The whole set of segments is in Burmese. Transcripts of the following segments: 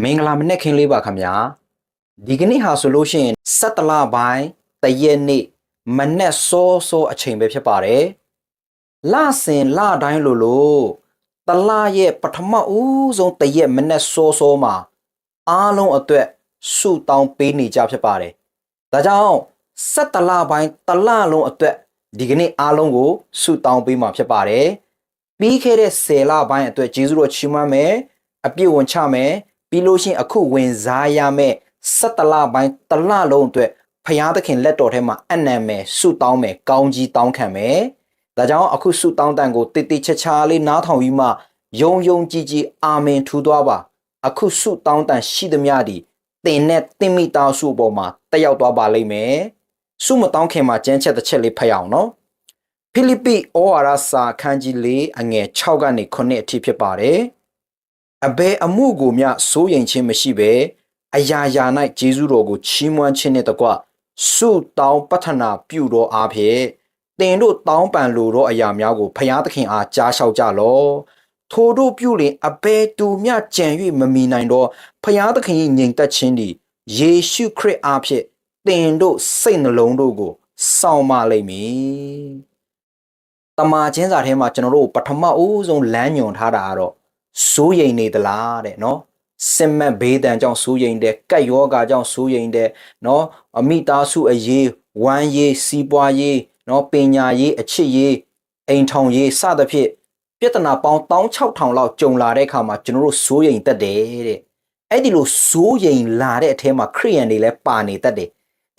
မင်္ဂလာမနေ့ခင်းလေးပါခင်ဗျာဒီကနေ့ဟာဆိုလို့ရှိရင်17လပိုင်းတရက်နေ့မနေ့စောစောအချိန်ပဲဖြစ်ပါတယ်လစဉ်လတိုင်းလိုလိုတလရဲ့ပထမဦးဆုံးတရက်မနေ့စောစောမှာအားလုံးအတွက်ဆုတောင်းပေးနေကြဖြစ်ပါတယ်ဒါကြောင့်17လပိုင်းတလလုံးအတွက်ဒီကနေ့အားလုံးကိုဆုတောင်းပေးမှာဖြစ်ပါတယ်ပြီးခဲ့တဲ့10လပိုင်းအတွက်ကျေးဇူးတော်ချီးမွမ်းမယ်အပြည့်ဝင်ချမယ် ပြီးလို့ရှိရင်အခုဝင်စားရမယ်17လပိုင်းတလလုံးအတွက်ဖရာသခင်လက်တော်ထဲမှာအနံမယ်ဆုတောင်းမယ်ကောင်းကြီးတောင်းခံမယ်ဒါကြောင့်အခုဆုတောင်းတန်ကိုတိတိချာချာလေးနားထောင်ပြီးမှယုံယုံကြည်ကြည်အာမင်ထူသွားပါအခုဆုတောင်းတန်ရှိသမျှဒီတင်နဲ့တင်မိသားစုအပေါ်မှာတက်ရောက်သွားပါလိမ့်မယ်ဆုမတောင်းခင်မှာကျမ်းချက်တစ်ချက်လေးဖတ်ရအောင်နော်ဖိလိပ္ပိဩဝါဒစာအခန်းကြီး၄အငယ်6ကနေ9အထိဖြစ်ပါတယ် အဘယ်အမှုကိုမျှစိုးရိမ်ခြင်းမရှိဘဲအရာရာ၌ဂျေဇုတော်ကိုချီးမွမ်းခြင်းနှင့်တကွဆုတောင်းပတ္ထနာပြုတော်အားဖြင့်တင်တို့တောင်းပန်လိုသောအရာများကိုဖျားသခင်အားကြားလျှောက်ကြလော့ထိုတို့ပြုလင်အဘယ်သူမျှကြံ၍မမီနိုင်သောဖျားသခင်၏ညီန်တက်ခြင်းသည်ယေရှုခရစ်အားဖြင့်တင်တို့စိတ်နှလုံးတို့ကိုစောင့်မလိမ့်မည်တမာချင်းစာထဲမှာကျွန်တော်တို့ပထမဦးဆုံးလမ်းညွန်ထားတာကတော့ စိုးရိမ်နေသလားတဲ့နော်စစ်မက်ဘေးဒဏ်ကြောင့်စိုးရိမ်တယ်ကက်ယောဂါကြောင့်စိုးရိမ်တယ်နော်အမိသားစုအရေးဝမ်းရေးစီးပွားရေးနော်ပညာရေးအချစ်ရေးအိမ်ထောင်ရေးစသဖြင့်ပြဿနာပေါင်း16000လောက်ကြုံလာတဲ့အခါမှာကျွန်တော်တို့စိုးရိမ်တတ်တယ်တဲ့အဲ့ဒီလိုစိုးရိမ်လာတဲ့အထဲမှာခရိယန်တွေလည်းပါနေတတ်တယ်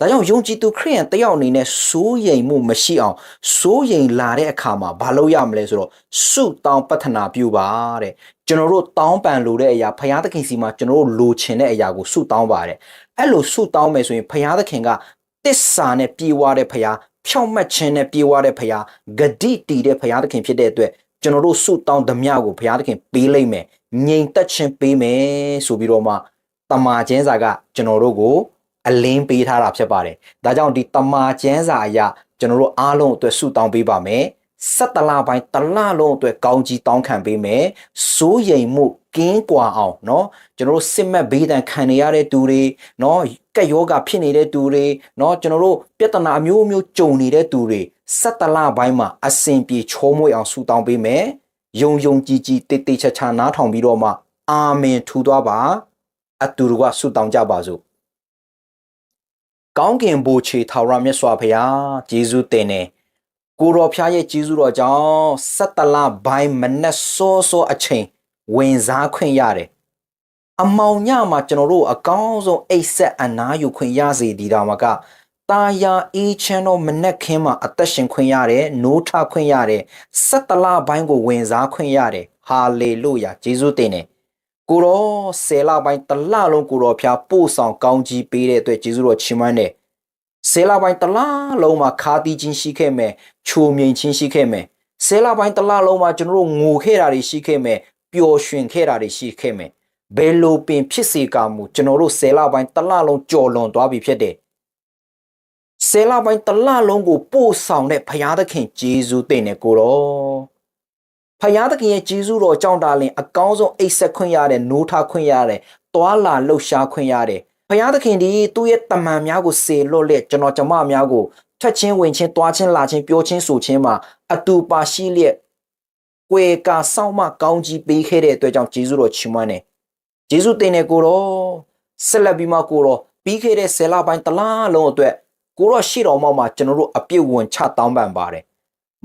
ဒါကြောင့်ယုံကြည်သူခရိယန်တယောက်အနေနဲ့စိုးရိမ်မှုမရှိအောင်စိုးရိမ်လာတဲ့အခါမှာဘာလုပ်ရမလဲဆိုတော့စုတောင်းပတ္ထနာပြုပါတဲ့ကျွန်တော်တို့တောင်းပန်လိုတဲ့အရာဖရာသခင်စီမှာကျွန်တော်တို့လိုချင်တဲ့အရာကိုစုတောင်းပါတယ်အဲ့လိုစုတောင်းမယ်ဆိုရင်ဖရာသခင်ကတစ္ဆာနဲ့ပြေဝတဲ့ဖရာဖြောင့်မတ်ခြင်းနဲ့ပြေဝတဲ့ဖရာဂတိတည်တဲ့ဖရာသခင်ဖြစ်တဲ့အတွက်ကျွန်တော်တို့စုတောင်းသမျှကိုဘုရားသခင်ပေးလိုက်မယ်ငြိမ်သက်ခြင်းပေးမယ်ဆိုပြီးတော့မှတမာကျင်းစာကကျွန်တော်တို့ကို အလင်းပေးထားတာဖြစ်ပါတယ်ဒါကြောင့်ဒီတမာကျင်းစာအရာကျွန်တော်တို့အားလုံးအတွက်စုတောင်းပေးပါမယ်ဆက်တလပိုင်းတလလုံးအတွက်ကောင်းကြီးတောင်းခံပေးမယ်စိုးရိမ်မှုကင်းကွာအောင်เนาะကျွန်တော်တို့စစ်မဲ့ဘေးဒဏ်ခံနေရတဲ့သူတွေเนาะကက်ယောဂဖြစ်နေတဲ့သူတွေเนาะကျွန်တော်တို့ပြဿနာအမျိုးမျိုးကြုံနေတဲ့သူတွေဆက်တလပိုင်းမှာအစဉ်ပြေချောမွေ့အောင်ဆူတောင်းပေးမယ်ယုံယုံကြည်ကြည်တိတ်တိတ်ချာချာနားထောင်ပြီးတော့မှအာမင်ထူသွားပါအတူတူကဆူတောင်းကြပါစို့ ကောင်းကင်ဘိုးချေထာဝရမြတ်စွာဘုရားဂျေဇုတင်နေကိုတော်ဖျားရဲ့ဂျေဇုတော်ကြောင့်ဆက်တလပိုင်းမနဲ့စောစောအချိန်ဝင်စားခွင့်ရတယ်အမောင်ညမှာကျွန်တော်တို့အကောင်းဆုံးအိတ်ဆက်အနားယူခွင့်ရစေဒီတာမှာကတာယာအေးချမ်းတော့မနဲ့ခင်းမှာအသက်ရှင်ခွင့်ရတယ်နိုးထခွင့်ရတယ်ဆက်တလပိုင်းကိုဝင်စားခွင့်ရတယ်ဟာလေလုယာဂျေဇုတင်နေ ကိုရောဆယ်လပိုင်းတလလုံးကိုရောဖျားပို့ဆောင်ကောင်းကြီးပေးတဲ့အတွက်ဂျေဇုတော်ချီးမွမ်းတယ်ဆယ်လပိုင်းတလလုံးမှာခါတီးခြင်းရှိခဲ့မယ်ချိုမြိန်ခြင်းရှိခဲ့မယ်ဆယ်လပိုင်းတလလုံးမှာကျွန်တော်တို့ငိုခဲ့တာတွေရှိခဲ့မယ်ပျော်ရွှင်ခဲ့တာတွေရှိခဲ့မယ်ဘယ်လိုပင်ဖြစ်စေကမူကျွန်တော်တို့ဆယ်လပိုင်းတလလုံးကြော်လွန်သွားပြီဖြစ်တယ်ဆယ်လပိုင်းတလလုံးကိုပို့ဆောင်တဲ့ဘုရားသခင်ဂျေဇုတင်နေကိုတော့ ဖယားသခင်ရဲ့ဂျေဇုတော်ကြောင့်ဒါလင်အကောင်းဆုံးအိတ်ဆက်ခွင့်ရတယ်နိုးထခွင့်ရတယ်တွာလာလှုပ်ရှားခွင့်ရတယ်ဖယားသခင်ဒီသူ့ရဲ့တမန်များကိုစေလွတ်လက်ကျွန်တော်ကျမများကိုထွက်ချင်းဝင်ချင်းတွားချင်းလာချင်းပြောချင်းဆိုချင်းမှာအတူပါရှိလျက်ကွယ်ကာဆောင်းမကောင်းကြီးပေးခဲ့တဲ့အတွက်ကြောင့်ဂျေဇုတော်ချီးမွမ်းတယ်ဂျေဇုတင်တဲ့ကိုတော့ဆက်လက်ပြီးမှကိုတော့ပြီးခဲ့တဲ့ဆယ်လပိုင်းတလားလုံးအတွက်ကိုတော့ရှေ့တော်မောက်မှာကျွန်တော်တို့အပြည့်ဝင်ချတောင်းပန်ပါတယ်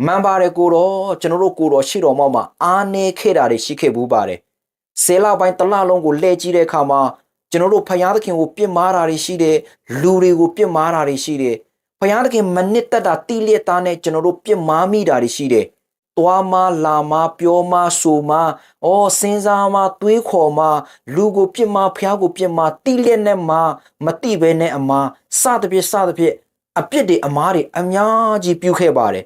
မှန်ပါတယ်ကိုတော့ကျွန်တော်တို့ကိုတော့ရှေ့တော်မောက်မှာအားနေခဲ့တာတွေရှိခဲ့ဘူးပါတယ်ဆယ်လပိုင်းတလားလုံးကိုလှည့်ကြည့်တဲ့အခါမှာကျွန်တော်တို့ဖယားသခင်ကိုပြစ်မှားတာတွေရှိတယ်လူတွေကိုပြစ်မှားတာတွေရှိတယ်ဖယားသခင်မနစ်သက်တာတိလျက်သားနဲ့ကျွန်တော်တို့ပြစ်မှားမိတာတွေရှိတယ်သွားမလာမပြောမဆိုမအော်စဉ်းစားမတွေးခေါ်မလူကိုပြစ်မဖျားကိုပြစ်မတိလျက်နဲ့မမတိပဲနဲ့အမစသဖြင့်စသဖြင့်အပြစ်တွေအမားတွေအများကြီးပြုခဲ့ပါတယ်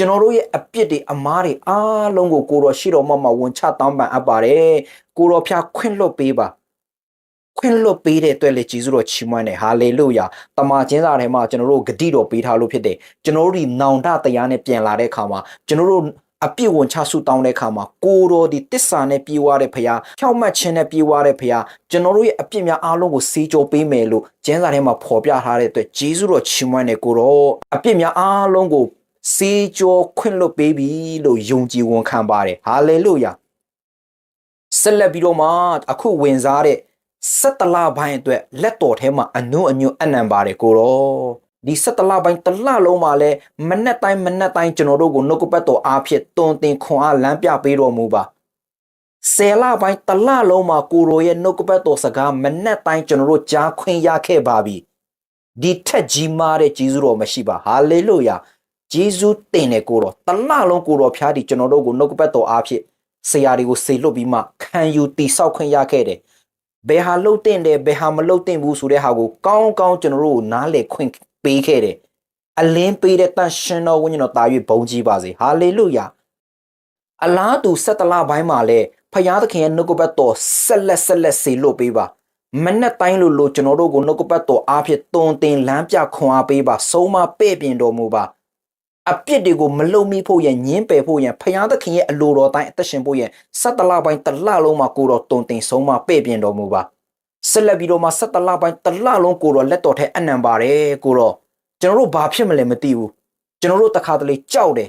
ကျွန်တော်တို့ရဲ့အပြစ်တွေအမားတွေအားလုံးကိုကိုတော်ရှိတော်မှမှဝန်ချတောင်းပန်အပ်ပါတယ်ကိုတော်ဖျားခွင့်လွတ်ပေးပါခွင့်လွတ်ပေးတဲ့အတွက်လေဂျေဇုတော်ချီးမွမ်းတယ်ဟာလေလုယာတမန်ကျင်းစာထဲမှာကျွန်တော်တို့ဂတိတော်ပေးထားလို့ဖြစ်တယ်ကျွန်တော်တို့ဒီနောင်တတရားနဲ့ပြန်လာတဲ့အခါမှာကျွန်တော်တို့အပြည့်ဝန်ချဆုတောင်းတဲ့အခါမှာကိုတော်ဒီတစ္ဆာနဲ့ပြေးွားတဲ့ဖရာဖြောက်မှတ်ခြင်းနဲ့ပြေးွားတဲ့ဖရာကျွန်တော်တို့ရဲ့အပြစ်များအားလုံးကိုစေးကြောပေးမယ်လို့ကျမ်းစာထဲမှာဖော်ပြထားတဲ့အတွက်ဂျေဇုတော်ချီးမွမ်းတဲ့ကိုတော်အပြစ်များအားလုံးကို စေးကြောခွင့်လွတ်ပေးပြီလို့ယုံကြည်ဝန်ခံပါတယ်ဟာလေလုယာဆက်လက်ပြီးတော့မှအခုဝင်စားတဲ့ဆက်တလပိုင်းအတွက်လက်တော်ထဲမှာအနုအညွတ်အနံပါတယ်ကိုတော်ဒီဆက်တလပိုင်းတလလုံးမှာလဲမနဲ့တိုင်းမနဲ့တိုင်းကျွန်တော်တို့ကိုနှုတ်ကပတ်တော်အားဖြင့်တွင်တင်ခွန်အားလမ်းပြပေးတော်မူပါဆယ်လပိုင်းတလလုံးမှာကိုရိုရဲ့နှုတ်ကပတ်တော်စကားမနဲ့တိုင်းကျွန်တော်တို့ကြားခွင့်ရခဲ့ပါပြီဒီထက်ကြီးမားတဲ့ဂျေဇုတော်မရှိပါဟာလေလုယာ ဂျေဇုတင်တဲ့ကိုတော်တလလုံးကိုတော်ဖျားဒီကျွန်တော်တို့ကိုနှုတ်ကပတ်တော်အားဖြင့်ဆရာတွေကိုစေလွတ်ပြီးမှခံယူတိဆောက်ခွင့်ရခဲ့တယ်ဘယ်ဟာလှုပ်တင်တယ်ဘယ်ဟာမလှုပ်တင်ဘူးဆိုတဲ့ဟာကိုကောင်းကောင်းကျွန်တော်တို့ကိုနားလည်ခွင့်ပေးခဲ့တယ်အလင်းပေးတဲ့တန်ရှင်တော်ဝိညာဉ်တော်တာ၍ဘုန်းကြီးပါစေဟာလေလုယာအလားတူဆက်တလပိုင်းမှာလဲဖယားသခင်ရဲ့နှုတ်ကပတ်တော်ဆက်လက်ဆက်လက်စေလွတ်ပေးပါမနဲ့တိုင်းလို့လို့ကျွန်တော်တို့ကိုနှုတ်ကပတ်တော်အားဖြင့်တွင်တင်လမ်းပြခွန်အားပေးပါဆုံးမပဲ့ပြင်တော်မူပါ အပြစ်တွေကိုမလုံမိဖို့ရညင်းပယ်ဖို့ရဖယားသခင်ရဲ့အလိုတော်တိုင်းအသက်ရှင်ဖို့ရဆက်တလပိုင်းတလလုံးမှာကိုတော်တွင်တင်ဆုံးမပဲ့ပြင်တော်မူပါဆက်လက်ပြီးတော့မှဆက်တလပိုင်းတလလုံးကိုတော်လက်တော်ထဲအနံပါတယ်ကိုတော်ကျွန်တော်တို့ဘာဖြစ်မလဲမသိဘူးကျွန်တော်တို့တခါတလေကြောက်တယ်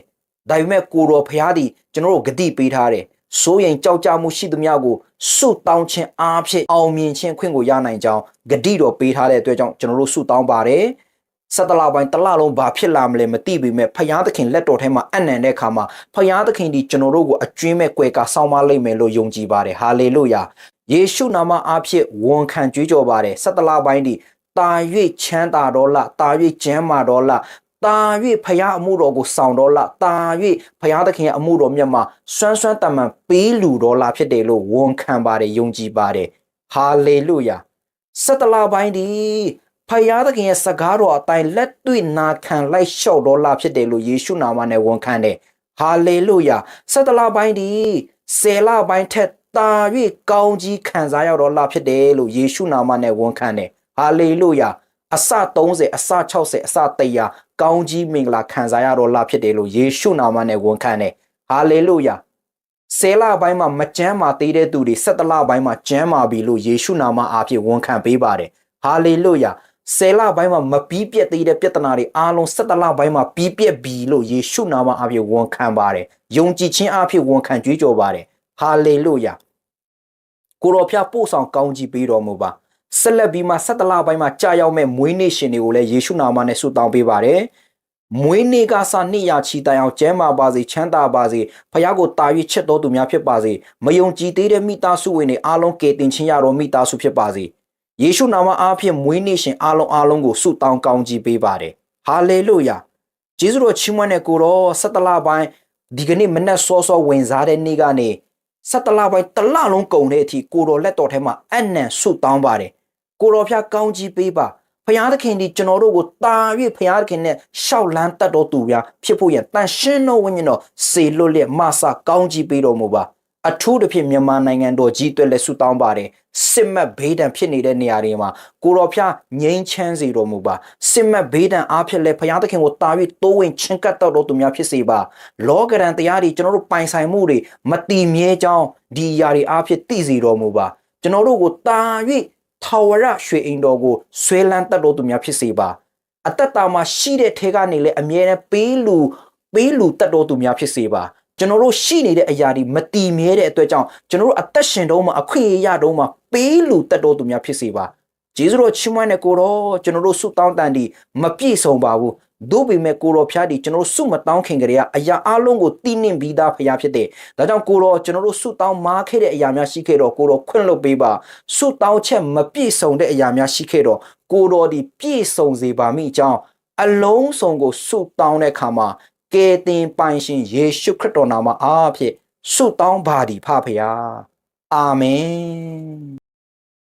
ဒါပေမဲ့ကိုတော်ဖရားသည်ကျွန်တော်တို့ဂတိပေးထားတယ်စိုးရင်ကြောက်ကြမှုရှိသမျှကိုစွတောင်းခြင်းအားဖြင့်အောင်မြင်ခြင်းခွင့်ကိုရနိုင်ကြောင်းဂတိတော်ပေးထားတဲ့အတွက်ကြောင့်ကျွန်တော်တို့စွတောင်းပါတယ် ဆက်တလပိုင်းတလလုံးဘာဖြစ်လာမလဲမသိပေမဲ့ဖယားသခင်လက်တော်ထဲမှာအနံတဲ့အခါမှာဖယားသခင်ဒီကျွန်တော်တို့ကိုအကျွင်းမဲ့ကွယ်ကာဆောင်းမလိုက်မယ်လို့ယုံကြည်ပါတယ်ဟာလေလုယာယေရှုနာမအားဖြင့်ဝန်ခံကြွေးကြော်ပါတယ်ဆက်တလပိုင်းဒီတာ၍ချမ်းသာတော်လားတာ၍ကျမ်းမာတော်လားတာ၍ဖရာအမှုတော်ကိုဆောင်တော်လားတာ၍ဖရာသခင်ရဲ့အမှုတော်မြတ်မှာစွမ်းစွမ်းတမန်ပေးလူတော်လားဖြစ်တယ်လို့ဝန်ခံပါတယ်ယုံကြည်ပါတယ်ဟာလေလုယာစတလပိုင်းဒီ ဖယားသခင်ရဲ့စကားတော်အတိုင်းလက်တွေ့နာခံလိုက်လျှောက်တော်လားဖြစ်တယ်လို့ယေရှုနာမနဲ့ဝန်ခံတယ်ဟာလေလုယာစတလပိုင်းဒီဆယ်လပိုင်းထက်တာ၍ကောင်းကြီးခံစားရတော်လားဖြစ်တယ်လို့ယေရှုနာမနဲ့ဝန်ခံတယ်ဟာလေလုယာအစ30အစ60အစ100ကောင်းကြီးမင်္ဂလာခံစားရတော်လာဖြစ်တယ်လို့ယေရှုနာမနဲ့ဝန်ခံတယ်ဟာလေလုယာဆယ်လပိုင်းမှာမကြမ်းမာသေးတဲ့သူတွေ၁၇လပိုင်းမှာကြမ်းမာပြီလို့ယေရှုနာမအားဖြင့်ဝန်ခံပေးပါတယ်ဟာလေလုယာ ဆယ်လပိုင်းမှာမပြီးပြတ်သေးတဲ့ပြဿနာတွေအားလုံး၁၇လပိုင်းမှာပြီးပြတ်ပြီလို့ယေရှုနာမအားဖြင့်ဝန်ခံပါတယ်ယုံကြည်ခြင်းအားဖြင့်ဝန်ခံကြွေးကြော်ပါတယ်ဟာလေလုယာကိုတော်ဖျားပို့ဆောင်ကောင်းကြီးပေးတော်မူပါဆက်လက်ပြီးမှဆက်တလပိုင်းမှာကြာရောက်မဲ့မွေးနေ့ရှင်တွေကိုလည်းယေရှုနာမနဲ့ဆုတောင်းပေးပါတယ်။မွေးနေ့ကစနှစ်ရာချီတိုင်အောင်ကျမ်းမာပါစေချမ်းသာပါစေဖခင်ကိုတာ၍ချစ်တော်သူများဖြစ်ပါစေမယုံကြည်သေးတဲ့မိသားစုဝင်တွေအားလုံးကယ်တင်ခြင်းရတော်မိသားစုဖြစ်ပါစေ။ ယေရှုနာမအားဖြင့်မွေးနေ့ရှင်အားလုံးအားလုံးကိုဆုတောင်းကောင်းကြီးပေးပါတယ်။ဟာလေလုယာ။ယေရှုတော်ချီးမွမ်းတဲ့ကိုတော်ဆက်တလပိုင်းဒီကနေ့မနက်စောစောဝင်စားတဲ့နေ့ကနေဆက်တလပိုင်းတလလုံးကုန်တဲ့အထိကိုတော်လက်တော်ထဲမှာအနံဆုတောင်းပါတယ်ကိုတော်ဖျားကောင်းကြီးပေးပါဖျားသခင်ဒီကျွန်တော်တို့ကိုတာ၍ဖျားသခင်နဲ့ရှောက်လန်းတတ်တော်သူများဖြစ်ဖို့ရန်တန်ရှင်းတော်ဝိညာဉ်တော်စေလွတ်လျက်မဆာကောင်းကြီးပေးတော်မူပါ အထူးသဖြင့်မြန်မာနိုင်ငံတော်ကြီးအတွက်လည်းဆုတောင်းပါတယ်စစ်မက်ဘေးဒဏ်ဖြစ်နေတဲ့နေရာတွေမှာကိုတော်ဖျားငြိမ်းချမ်းစေတော်မူပါစစ်မက်ဘေးဒဏ်အားဖြင့်လည်းဘုရားသခင်ကိုတာ၍တိုးဝင်ချင်းကပ်တော်သူများဖြစ်စေပါလောကရန်တရားတွေကျွန်တော်တို့ပိုင်ဆိုင်မှုတွေမတည်မြဲကြောင်းဒီຢာတွေအားဖြင့်တည်စေတော်မူပါကျွန်တော်တို့ကိုတာ၍ထာဝရရွှေအိမ်တော်ကိုဆွဲလန်းတတ်တော်သူများဖြစ်စေပါအသက်တာမှာရှိတဲ့ထဲကနေလည်းအမြဲတမ်းပေးလူပေးလူတတ်တော်သူများဖြစ်စေပါ ကျွန်တော်တို့ရှိနေတဲ့အရာတွေမတည်မြဲတဲ့အတွက်ကြောင့်ကျွန်တော်တို့အသက်ရှင်တုန်းမှာအခွင့်အရေးရတုန်းမှာပေးလူတတ်တော်သူများဖြစ်စေပါဂျေဇုတော်ချီးမွမ်းတဲ့ကိုတော့ကျွန်တော်တို့ဆုတောင်းတန်ဒီမပြည့်စုံပါဘူးတို့ပေမဲ့ကိုတော်ဖျားဒီကျွန်တော်တို့ဆုမတောင်းခင်ကလေးကအရာအလုံးကိုတီးနှင်ပြီးသားဖျားဖြစ်တယ်။ဒါကြောင့်ကိုတော်ကျွန်တော်တို့ဆုတောင်းမားခဲ့တဲ့အရာများရှိခဲ့တော့ကိုတော်ခွင့်လွှတ်ပေးပါ။ဆုတောင်းချက်မပြည့်စုံတဲ့အရာများရှိခဲ့တော့ကိုတော်ဒီပြည့်စုံစေပါမိအကြောင်းအလုံးစုံကိုဆုတောင်းတဲ့အခါမှာ ကယ်တင်ပိုင်ရှင်ယေရှုခရစ်တော်နာမအားဖြင့်ဆုတောင်းပါသည်ဖဖျား။အာမင်